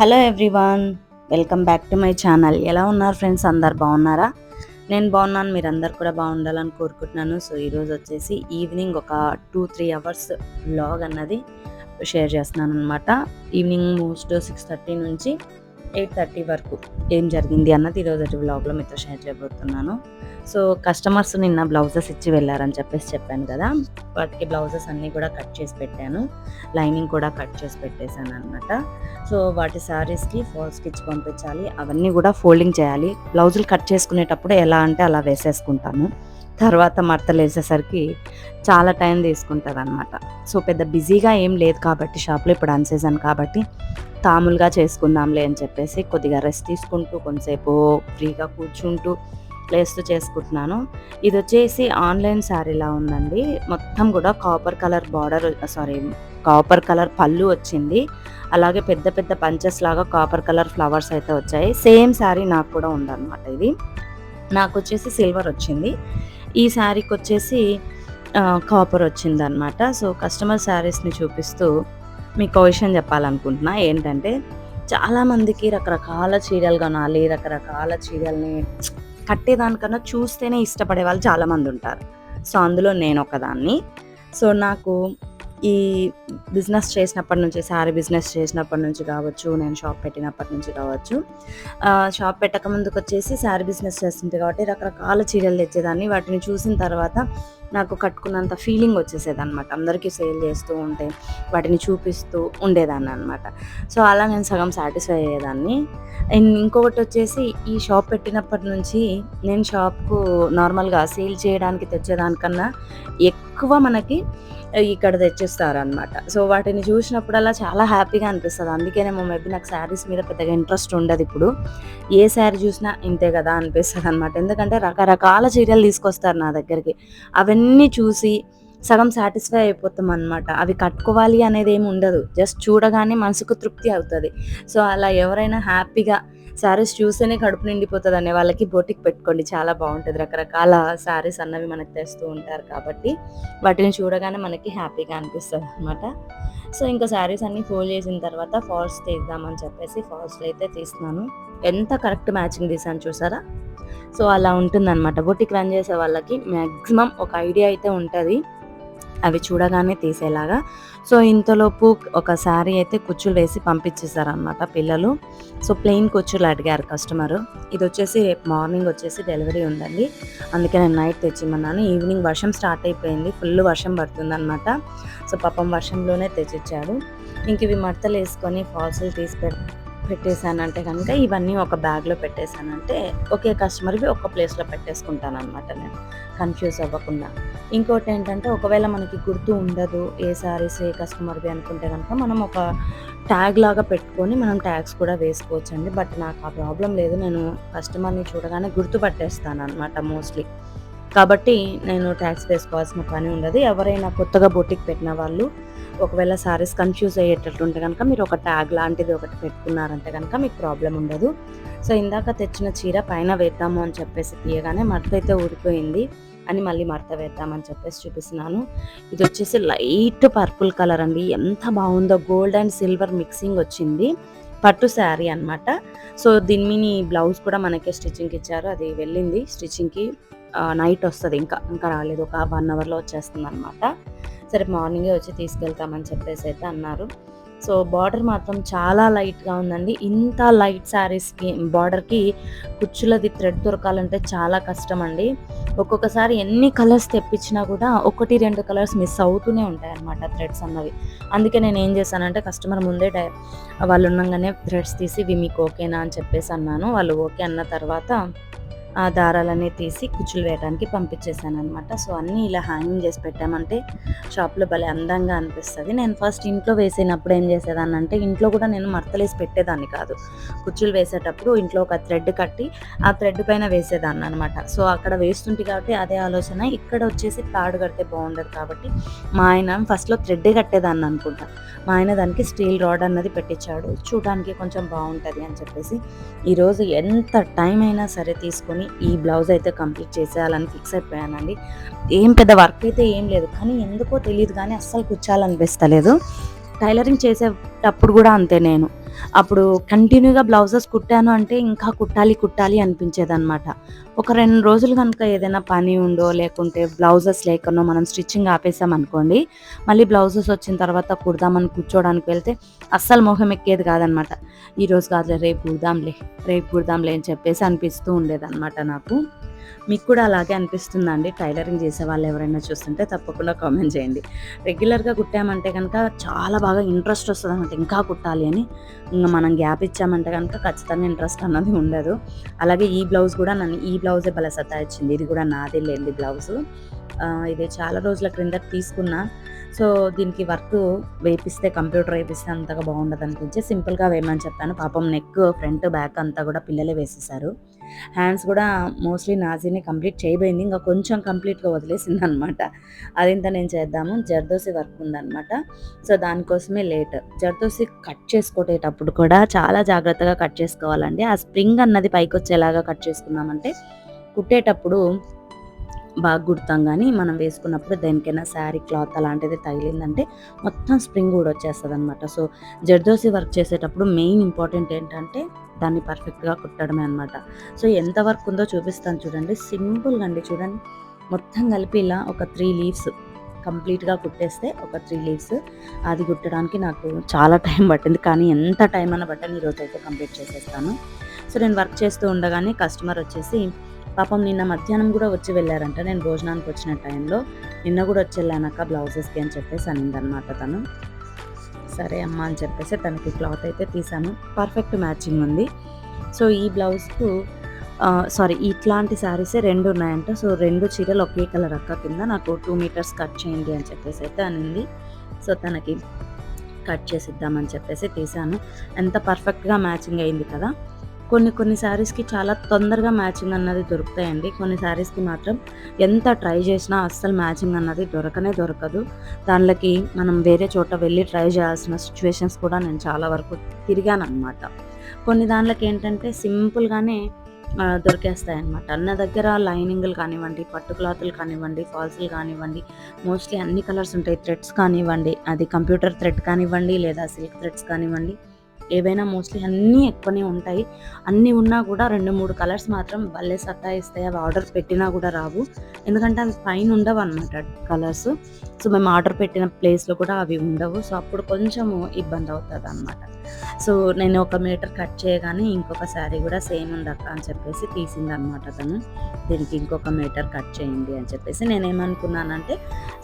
Hello everyone welcome back to my channel. ఎలా ఉన్నారు friends? అందరు బాగున్నారా? నేను బాగున్నాను మీరందరు కూడా బాగుండాలని కోరుకుంటున్నాను. సో ఈరోజు వచ్చేసి ఈవినింగ్ ఒక టూ త్రీ అవర్స్ వ్లాగ్ అన్నది షేర్ చేస్తున్నాను అనమాట ఈవినింగ్ మోస్ట్ సిక్స్ థర్టీ నుంచి ఎయిట్ థర్టీ వరకు ఏం జరిగింది అన్నది ఈరోజు వ్లాగ్లో మీతో షేర్ చేయబోతున్నాను. సో కస్టమర్స్ నిన్న బ్లౌజెస్ ఇచ్చి వెళ్ళారని చెప్పేసి చెప్పాను కదా. వాటికి బ్లౌజెస్ అన్నీ కూడా కట్ చేసి పెట్టాను. లైనింగ్ కూడా కట్ చేసి పెట్టేశాను అనమాట సో వాటి శారీస్కి ఫాల్ స్టిచ్ పంపించాలి. అవన్నీ కూడా ఫోల్డింగ్ చేయాలి. బ్లౌజులు కట్ చేసుకునేటప్పుడు ఎలా అంటే అలా వేసేసుకుంటాను. తర్వాత మడతలు వేసేసరికి చాలా టైం తీసుకుంటుంది అనమాట సో పెద్ద బిజీగా ఏం లేదు కాబట్టి షాప్లో ఇప్పుడు అన్ సీజన్ కాబట్టి తాములుగా చేసుకుందాంలే అని చెప్పేసి కొద్దిగా రెస్ట్ తీసుకుంటూ కొంతసేపు ఫ్రీగా కూర్చుంటూ ప్లేస్తో చేసుకుంటున్నాను. ఇది వచ్చేసి ఆన్లైన్ శారీలా ఉందండి. మొత్తం కూడా copper colour border sari copper colour పళ్ళు వచ్చింది. అలాగే పెద్ద పెద్ద పంచెస్ లాగా కాపర్ కలర్ ఫ్లవర్స్ అయితే వచ్చాయి. సేమ్ శారీ నాకు కూడా ఉందన్నమాట ఇది. నాకు వచ్చేసి సిల్వర్ వచ్చింది. ఈ శారీకి వచ్చేసి కాపర్ వచ్చింది అనమాట సో కస్టమర్ శారీస్ని చూపిస్తూ మీకు ఒక విషయం చెప్పాలనుకుంటున్నా. ఏంటంటే చాలామందికి రకరకాల చీరలు కొనాలి రకరకాల చీరల్ని కట్టేదానికన్నా చూస్తేనే ఇష్టపడే వాళ్ళు చాలామంది ఉంటారు. సో అందులో నేను ఒకదాన్ని. సో నాకు ఈ బిజినెస్ చేసినప్పటి నుంచి శారీ బిజినెస్ చేసినప్పటి నుంచి కావచ్చు నేను షాప్ పెట్టినప్పటి నుంచి కావచ్చు షాప్ పెట్టక ముందుకు వచ్చేసి శారీ బిజినెస్ చేస్తుంది కాబట్టి రకరకాల చీరలు తెచ్చేదాన్ని. వాటిని చూసిన తర్వాత నాకు కట్టుకున్నంత ఫీలింగ్ వచ్చేసేది అనమాట అందరికీ సేల్ చేస్తూ ఉంటే వాటిని చూపిస్తూ ఉండేదాన్ని అనమాట సో అలా నేను సగం సాటిస్ఫై అయ్యేదాన్ని. అండ్ ఇంకొకటి వచ్చేసి ఈ షాప్ పెట్టినప్పటి నుంచి నేను షాప్కు నార్మల్గా సేల్ చేయడానికి తెచ్చేదానికన్నా ఎక్కువ ఎక్కువ మనకి ఇక్కడ తెచ్చిస్తారనమాట సో వాటిని చూసినప్పుడల్లా చాలా హ్యాపీగా అనిపిస్తుంది. అందుకేనేమో మేబీ నాకు శారీస్ మీద పెద్దగా ఇంట్రెస్ట్ ఉండదు ఇప్పుడు. ఏ శారీ చూసినా ఇంతే కదా అనిపిస్తుంది అనమాట ఎందుకంటే రకరకాల చీరలు తీసుకొస్తారు నా దగ్గరికి. అవన్నీ చూసి సగం సాటిస్ఫై అయిపోతాం అనమాట అవి కట్టుకోవాలి అనేది ఏమి ఉండదు. జస్ట్ చూడగానే మనసుకు తృప్తి అవుతుంది. సో అలా ఎవరైనా హ్యాపీగా శారీస్ చూస్తేనే కడుపు నిండిపోతుంది అనే వాళ్ళకి బొటిక్ పెట్టుకోండి. చాలా బాగుంటుంది. రకరకాల శారీస్ అన్నవి మనకు తెస్తూ ఉంటారు కాబట్టి వాటిని చూడగానే మనకి హ్యాపీగా అనిపిస్తుంది అనమాట సో ఇంకా శారీస్ అన్నీ ఫోల్డ్ చేసిన తర్వాత ఫాల్స్ తీద్దామని చెప్పేసి ఫాల్స్లో అయితే తీస్తున్నాను. ఎంత కరెక్ట్ మ్యాచింగ్ తీసాను చూసారా? సో అలా ఉంటుందన్నమాట. బొటిక్ రన్ చేసే వాళ్ళకి మ్యాక్సిమం ఒక ఐడియా అయితే ఉంటుంది. అవి చూడగానే తీసేలాగా. సో ఇంతలోపు ఒక శారీ అయితే కుచ్చులు వేసి పంపించేశారనమాట పిల్లలు. సో ప్లెయిన్ కుచ్చులు అడిగారు కస్టమర్. ఇది వచ్చేసి రేపు మార్నింగ్ వచ్చేసి డెలివరీ ఉందండి. అందుకే నేను నైట్ తెచ్చిమన్నాను ఈవినింగ్ వర్షం స్టార్ట్ అయిపోయింది. ఫుల్ వర్షం పడుతుందన్నమాట. సో పాపం వర్షంలోనే తెచ్చిచ్చాడు. ఇంక ఇవి మడతలు వేసుకొని ఫాల్సులు తీసి పెట్టేశానంటే కనుక ఇవన్నీ ఒక బ్యాగ్లో పెట్టేశానంటే ఒకే కస్టమర్వి ఒక ప్లేస్లో పెట్టేసుకుంటాను అనమాట నేను. కన్ఫ్యూజ్ అవ్వకుండా. ఇంకోటి ఏంటంటే ఒకవేళ మనకి గుర్తు ఉండదు ఏ సారీస్ ఏ కస్టమర్వి అనుకుంటే కనుక మనం ఒక ట్యాగ్ లాగా పెట్టుకొని మనం ట్యాగ్స్ కూడా వేసుకోవచ్చు అండి బట్ నాకు ఆ ప్రాబ్లం లేదు. నేను కస్టమర్ని చూడగానే గుర్తుపట్టేస్తాను అనమాట మోస్ట్లీ. కాబట్టి నేను ట్యాక్స్ వేసుకోవాల్సిన పని ఉండదు. ఎవరైనా కొత్తగా బొటిక్ పెట్టిన వాళ్ళు ఒకవేళ సారీస్ కన్ఫ్యూజ్ అయ్యేటట్టు ఉంటే కనుక మీరు ఒక ట్యాగ్ లాంటిది ఒకటి పెట్టుకున్నారంటే కనుక మీకు ప్రాబ్లం ఉండదు. సో ఇందాక తెచ్చిన చీర పైన వేద్దాము అని చెప్పేసి తీయగానే మడత అయితే ఊడిపోయింది. అని మళ్ళీ మడత వేద్దామని చెప్పేసి చూపిస్తున్నాను. ఇది వచ్చేసి లైట్ పర్పుల్ కలర్ అండి. ఎంత బాగుందో గోల్డ్ అండ్ సిల్వర్ మిక్సింగ్ వచ్చింది. పట్టు శారీ అనమాట సో దీని మిని బ్లౌజ్ కూడా మనకే స్టిచ్చింగ్కి ఇచ్చారు. అది వెళ్ళింది. స్టిచ్చింగ్కి నైట్ వస్తుంది. ఇంకా ఇంకా రాలేదు. ఒక వన్ అవర్లో వచ్చేస్తుంది అనమాట సరే మార్నింగే వచ్చి తీసుకెళ్తామని చెప్పేసి అయితే అన్నారు. సో బార్డర్ మాత్రం చాలా లైట్గా ఉందండి. ఇంత లైట్ శారీస్కి బార్డర్కి కుచ్చులది థ్రెడ్ దొరకాలంటే చాలా కష్టం అండి ఒక్కొక్కసారి ఎన్ని కలర్స్ తెప్పించినా కూడా ఒకటి రెండు కలర్స్ మిస్ అవుతూనే ఉంటాయి అన్నమాట థ్రెడ్స్ అన్నవి. అందుకే నేను ఏం చేశానంటే కస్టమర్ ముందే డై వాళ్ళు ఉండగానే థ్రెడ్స్ తీసి ఇవి మీకు ఓకేనా? అని చెప్పేసి అన్నాను. వాళ్ళు ఓకే అన్న తర్వాత ఆ దారాలన్నీ తీసి కుచ్చులు వేయడానికి పంపించేసాను అనమాట సో అన్నీ ఇలా హ్యాంగింగ్ చేసి పెట్టామంటే షాప్లో భలే అందంగా అనిపిస్తుంది. నేను ఫస్ట్ ఇంట్లో వేసినప్పుడు ఏం చేసేదాన్ని అంటే ఇంట్లో కూడా నేను మర్తలేసి పెట్టేదాన్ని కాదు. కుచ్చులు వేసేటప్పుడు ఇంట్లో ఒక థ్రెడ్ కట్టి ఆ థ్రెడ్ పైన వేసేదాన్ని అనమాట సో అక్కడ వేస్తుంటే కాబట్టి అదే ఆలోచన. ఇక్కడ వచ్చేసి తాడు కడితే బాగుండదు కాబట్టి మా ఆయన ఫస్ట్లో థ్రెడ్డే కట్టేదాన్ని అనుకుంటా. మా ఆయన దానికి స్టీల్ రాడ్ అన్నది పెట్టించాడు. చూడడానికి కొంచెం బాగుంటుంది అని చెప్పేసి. ఈరోజు ఎంత టైం అయినా సరే తీసుకొని ఈ బ్లౌజ్ అయితే కంప్లీట్ చేసేయాలని ఫిక్స్ అయిపోయానండి. ఏం పెద్ద వర్క్ అయితే ఏం లేదు కానీ ఎందుకో తెలియదు కానీ అస్సలు కూర్చోాలనిపిస్తలేదు టైలరింగ్ చేసేటప్పుడు కూడా అంతే నేను. అప్పుడు కంటిన్యూగా బ్లౌజెస్ కుట్టాను అంటే ఇంకా కుట్టాలి కుట్టాలి అనిపించేదనమాట ఒక రెండు రోజులు కనుక ఏదైనా పని ఉందో లేకుంటే బ్లౌజెస్ లేకనో మనం స్టిచ్చింగ్ ఆపేసాం అనుకోండి మళ్ళీ బ్లౌజెస్ వచ్చిన తర్వాత కుడదామని కూర్చోడానికి వెళ్తే అస్సలు మొహం ఎక్కేది కాదనమాట. ఈరోజు కాదులే రేపు కుడదాంలే రేపు కుడదాంలే అని చెప్పేసి అనిపిస్తూ ఉండేదన్నమాట నాకు. మీకు కూడా అలాగే అనిపిస్తుందండి టైలరింగ్ చేసే వాళ్ళు ఎవరైనా చూస్తుంటే తప్పకుండా కామెంట్ చేయండి. రెగ్యులర్గా కుట్టామంటే కనుక చాలా బాగా ఇంట్రెస్ట్ వస్తుంది అనమాట ఇంకా కుట్టాలి అని. ఇంకా మనం గ్యాప్ ఇచ్చామంటే కనుక ఖచ్చితంగా ఇంట్రెస్ట్ అన్నది ఉండదు. అలాగే ఈ బ్లౌజ్ కూడా నన్ను ఈ బ్లౌజ్ భలే సతాయించింది ఇది కూడా నాదే లేండి బ్లౌజు. ఇది చాలా రోజుల క్రింద తీసుకున్నా. సో దీనికి వర్క్ వేపిస్తే కంప్యూటర్ వేపిస్తే అంతగా బాగుండదు అనిపించి సింపుల్గా వేయమని చెప్పాను. పాపం నెక్ ఫ్రంట్ బ్యాక్ అంతా కూడా పిల్లలే వేసేసారు. హ్యాండ్స్ కూడా మోస్ట్లీ నాజీని కంప్లీట్ చేయబోయింది. ఇంకా కొంచెం కంప్లీట్గా వదిలేసింది అనమాట అదింత నేను చేద్దాము? జర్దోసి వర్క్ ఉందన్నమాట సో దానికోసమే లేట్ జర్దోసి కట్ చేసుకోటేటప్పుడు కూడా చాలా జాగ్రత్తగా కట్ చేసుకోవాలండి. ఆ స్ప్రింగ్ అన్నది పైకి వచ్చేలాగా కట్ చేసుకున్నామంటే కుట్టేటప్పుడు బాగా కుడతాం కానీ మనం వేసుకున్నప్పుడు దేనికైనా శారీ క్లాత్ అలాంటిది తగిలిందంటే మొత్తం స్ప్రింగ్ కూడా వచ్చేస్తుంది అనమాట సో జర్దోసి వర్క్ చేసేటప్పుడు మెయిన్ ఇంపార్టెంట్ ఏంటంటే దాన్ని పర్ఫెక్ట్గా కుట్టడమే అనమాట సో ఎంత వర్క్ ఉందో చూపిస్తాను చూడండి. సింపుల్గా అండి చూడండి. మొత్తం కలిపి ఇలా ఒక త్రీ లీవ్స్ కంప్లీట్గా కుట్టేస్తే ఒక త్రీ లీవ్స్ అది కుట్టడానికి నాకు చాలా టైం పట్టింది. కానీ ఎంత టైం అన్న పట్టని ఈరోజు అయితే కంప్లీట్ చేసేస్తాను. సో నేను వర్క్ చేస్తూ ఉండగానే కస్టమర్ వచ్చేసి పాపం నిన్న మధ్యాహ్నం కూడా వచ్చి వెళ్ళారంట. నేను భోజనానికి వచ్చిన టైంలో నిన్న కూడా వచ్చి వెళ్ళానక్క బ్లౌజెస్కి అని చెప్పేసి అనిందనమాట తను. సరే అమ్మ అని చెప్పేసి తనకి క్లాత్ అయితే తీసాను. పర్ఫెక్ట్ మ్యాచింగ్ ఉంది. సో ఈ బ్లౌజ్కు సారీ ఇట్లాంటి శారీసే రెండు ఉన్నాయంట. సో రెండు చీరలు ఒకే కలర్ అక్క కింద నాకు టూ మీటర్స్ కట్ చేయండి అని చెప్పేసి అయితే అనింది. సో తనకి కట్ చేసిద్దామని చెప్పేసి తీసాను. ఎంత పర్ఫెక్ట్గా మ్యాచింగ్ అయింది కదా. కొన్ని కొన్ని శారీస్కి చాలా తొందరగా మ్యాచింగ్ అన్నది దొరుకుతాయండి. కొన్ని శారీస్కి మాత్రం ఎంత ట్రై చేసినా అస్సలు మ్యాచింగ్ అన్నది దొరకనే దొరకదు. దానిలోకి మనం వేరే చోట వెళ్ళి ట్రై చేయాల్సిన సిచ్యువేషన్స్ కూడా నేను చాలా వరకు తిరిగాను అనమాట కొన్ని దానిలోకి ఏంటంటే సింపుల్గానే దొరికేస్తాయి అనమాట అన్న దగ్గర లైనింగ్లు కానివ్వండి పట్టు క్లాతులు కానివ్వండి ఫాల్స్లు కానివ్వండి మోస్ట్లీ అన్ని కలర్స్ ఉంటాయి. థ్రెడ్స్ కానివ్వండి అది కంప్యూటర్ థ్రెడ్ కానివ్వండి లేదా సిల్క్ థ్రెడ్స్ కానివ్వండి ఏవైనా మోస్ట్లీ అన్నీ ఎక్కువనే ఉంటాయి. అన్నీ ఉన్నా కూడా రెండు మూడు కలర్స్ మాత్రం భలే సత్తాయిస్తాయి. అవి ఆర్డర్ పెట్టినా కూడా రావు. ఎందుకంటే అవి పైన ఉండవు అనమాట కలర్స్. సో మేము ఆర్డర్ పెట్టిన ప్లేస్లో కూడా అవి ఉండవు. సో అప్పుడు కొంచెము ఇబ్బంది అవుతుంది అనమాట సో నేను ఒక మీటర్ కట్ చేయగానే ఇంకొక శారీ కూడా సేమ్ ఉందక్క అని చెప్పేసి తీసింది అనమాట తను దీనికి ఇంకొక మీటర్ కట్ చేయండి అని చెప్పేసి నేనేమనుకున్నానంటే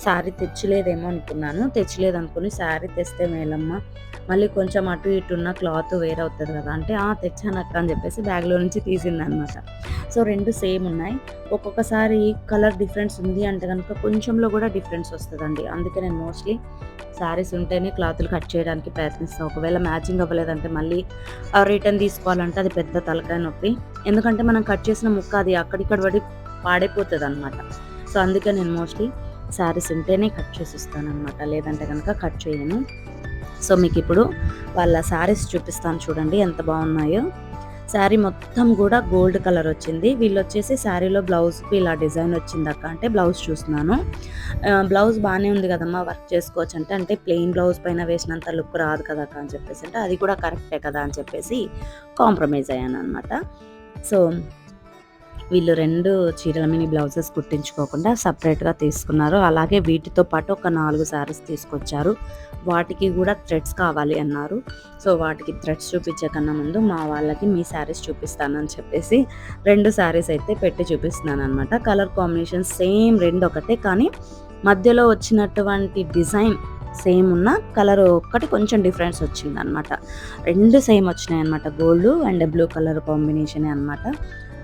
శారీ తెచ్చలేదేమో అనుకున్నాను. తెచ్చలేదు అనుకుని శారీ తెస్తే మేలమ్మ. మళ్ళీ కొంచెం అటు ఇటు ఉన్న క్లాత్ వేరే అవుతుంది కదా అంటే ఆ తెచ్చానక్క అని చెప్పేసి బ్యాగ్లో నుంచి తీసిందనమాట సో రెండు సేమ్ ఉన్నాయి. ఒక్కొక్కసారి కలర్ డిఫరెన్స్ ఉంది అంటే కనుక కొంచెంలో కూడా డిఫరెన్స్ వస్తుందండి. అందుకే నేను మోస్ట్లీ శారీస్ ఉంటేనే క్లాతులు కట్ చేయడానికి ప్రయత్నిస్తాను ఒకవేళ మ్యాచింగ్ అవ్వలేదంటే మళ్ళీ రిటర్న్ తీసుకోవాలంటే అది పెద్ద తలకాయ నొప్పి. ఎందుకంటే మనం కట్ చేసిన ముక్క అది అక్కడిక్కడ పడి పాడైపోతుంది అనమాట సో అందుకే నేను మోస్ట్లీ శారీస్ ఉంటేనే కట్ చేసి ఇస్తాను అనమాట లేదంటే కనుక కట్ చేయను. సో మీకు ఇప్పుడు వాళ్ళ శారీస్ చూపిస్తాను చూడండి ఎంత బాగున్నాయో. శారీ మొత్తం కూడా గోల్డ్ కలర్ వచ్చింది. వీళ్ళు వచ్చేసి శారీలో బ్లౌజ్కి ఇలా డిజైన్ వచ్చింది అక్క అంటే బ్లౌజ్ చూస్తున్నాను. బ్లౌజ్ బాగానే ఉంది కదమ్మా వర్క్ చేసుకోవచ్చు అంటే అంటే ప్లెయిన్ బ్లౌజ్ పైన వేసినంత లుక్ రాదు కదా అక్క అని చెప్పేసి అంటే అది కూడా కరెక్టే కదా అని చెప్పేసి కాంప్రమైజ్ అయ్యాను అనమాట సో వీళ్ళు రెండు చీరల మినీ బ్లౌజెస్ కుట్టించుకోకుండా సపరేట్గా తీసుకున్నారు. అలాగే వీటితో పాటు ఒక నాలుగు శారీస్ తీసుకొచ్చారు. వాటికి కూడా థ్రెడ్స్ కావాలి అన్నారు. సో వాటికి థ్రెడ్స్ చూపించే కన్నా ముందు మా వాళ్ళకి మీ శారీస్ చూపిస్తానని చెప్పేసి రెండు శారీస్ అయితే పెట్టి చూపిస్తున్నాను అనమాట కలర్ కాంబినేషన్ సేమ్ రెండు ఒకటే కానీ మధ్యలో వచ్చినటువంటి డిజైన్ సేమ్ ఉన్న కలర్ ఒక్కటి కొంచెం డిఫరెన్స్ వచ్చింది అనమాట రెండు సేమ్ వచ్చినాయి అనమాట గోల్డ్ అండ్ బ్లూ కలర్ కాంబినేషనే అనమాట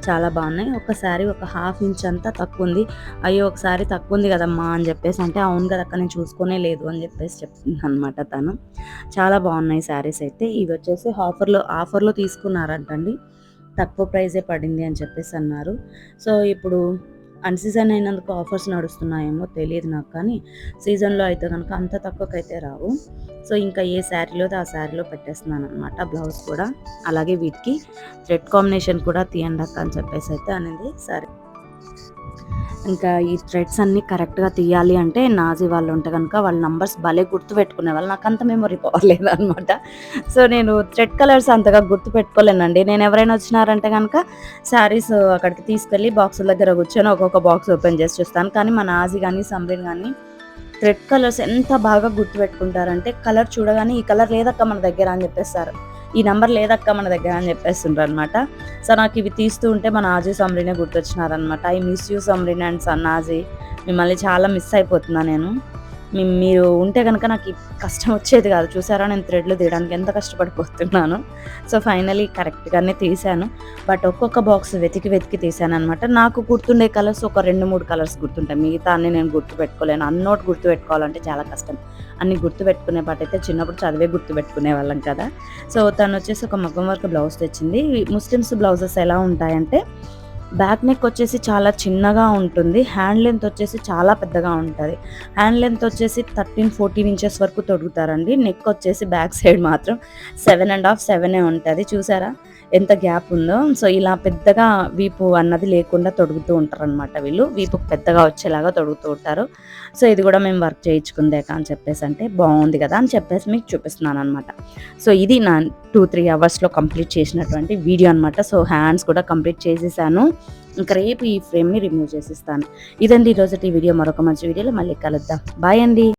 చాలా బాగున్నాయి. ఒకసారి ఒక హాఫ్ ఇంచ్ అంతా తక్కువ ఉంది అయ్యో ఒకసారి తక్కువ ఉంది కదమ్మా అని చెప్పేసి అంటే అవును కదా అక్క నేను చూసుకునే లేదు అని చెప్పేసి చెప్తుంది అనమాట తను. చాలా బాగున్నాయి శారీస్ అయితే. ఇవి వచ్చేసి ఆఫర్లో ఆఫర్లో తీసుకున్నారంటండి. తక్కువ ప్రైజే పడింది అని చెప్పేసి అన్నారు. సో ఇప్పుడు అన్సీజన్ అయినందుకు ఆఫర్స్ నడుస్తున్నాయేమో తెలియదు నాకు కానీ సీజన్లో అయితే కనుక అంత తక్కువకైతే రావు. సో ఇంకా ఏ శారీలో ఆ శారీలో పెట్టేస్తున్నాను అనమాట బ్లౌజ్ కూడా. అలాగే వీటికి థ్రెడ్ కాంబినేషన్ కూడా తీయండి అక్క అని చెప్పేసి అయితే అనేది. సరే. ఇంకా ఈ థ్రెడ్స్ అన్నీ కరెక్ట్గా తీయాలి అంటే నాజీ వాళ్ళు ఉంటే కనుక వాళ్ళ నంబర్స్ భలే గుర్తు పెట్టుకునే వాళ్ళు. నాకు అంత మెమొరీ పవర్ లేదనమాట. సో నేను థ్రెడ్ కలర్స్ అంతగా గుర్తు పెట్టుకోలేనండి. నేను ఎవరైనా వచ్చినారంటే కనుక శారీస్ అక్కడికి తీసుకెళ్ళి బాక్సుల దగ్గర కూర్చొని ఒక్కొక్క బాక్స్ ఓపెన్ చేసి చూస్తాను. కానీ మన నాజీ కానీ సమ్రీన్ కానీ థ్రెడ్ కలర్స్ ఎంత బాగా గుర్తు పెట్టుకుంటారంటే కలర్ చూడగానే ఈ కలర్ లేదక్క మన దగ్గర అని చెప్పేస్తారు. ఈ నంబర్ లేదక్క మన దగ్గర అని చెప్పేస్తుండ్రు అనమాట సో నాకు ఇవి తీస్తూ ఉంటే మన ఆజీ సమ్రీనే గుర్తొచ్చినారనమాట I miss you Samreen and son Aaji. మిమ్మల్ని చాలా మిస్ అయిపోతున్నా నేను. మీరు ఉంటే కనుక నాకు కష్టం వచ్చేది కాదు. చూసారా? నేను థ్రెడ్లు తీయడానికి ఎంత కష్టపడిపోతున్నాను. సో ఫైనలీ కరెక్ట్గానే తీశాను. బట్ ఒక్కొక్క బాక్స్ వెతికి వెతికి తీసాను అనమాట నాకు గుర్తుండే కలర్స్ ఒక రెండు మూడు కలర్స్ గుర్తుంటాయి. మిగతా అన్ని నేను గుర్తు పెట్టుకోలేను అన్నోటి గుర్తు పెట్టుకోవాలంటే చాలా కష్టం. అన్ని గుర్తు పెట్టుకునే అయితే చిన్నప్పుడు చదివే గుర్తు పెట్టుకునే వాళ్ళం కదా. సో తను వచ్చేసి ఒక మగ్గం వర్క్ బ్లౌజ్ తెచ్చింది. ముస్లిమ్స్ బ్లౌజెస్ ఎలా ఉంటాయంటే బ్యాక్ నెక్ వచ్చేసి చాలా చిన్నగా ఉంటుంది. హ్యాండ్ లెంత్ వచ్చేసి చాలా పెద్దగా ఉంటుంది. హ్యాండ్ లెంత్ వచ్చేసి థర్టీన్ ఫోర్టీన్ ఇంచెస్ వరకు తొడుగుతారండి. నెక్ వచ్చేసి బ్యాక్ సైడ్ మాత్రం సెవెన్ అండ్ హాఫ్ సెవెనే ఉంటుంది. చూసారా? ఎంత గ్యాప్ ఉందో. సో ఇలా పెద్దగా వీపు అన్నది లేకుండా తొడుగుతూ ఉంటారు అనమాట వీళ్ళు. వీపు పెద్దగా వచ్చేలాగా తొడుగుతూ ఉంటారు. సో ఇది కూడా మేము వర్క్ చేయించుకుందేక అని చెప్పేసి అంటే బాగుంది కదా అని చెప్పేసి మీకు చూపిస్తున్నాను అనమాట సో ఇది నా టూ త్రీ అవర్స్లో కంప్లీట్ చేసినటువంటి వీడియో అనమాట సో హ్యాండ్స్ కూడా కంప్లీట్ చేసేసాను. ఇంకా రేపు ఈ ఫ్రేమ్ని రిమూవ్ చేసిస్తాను. ఇదండి ఈరోజు ఈ వీడియో. మరొక మంచి వీడియోలో మళ్ళీ కలుద్దాం. బాయ్ అండి.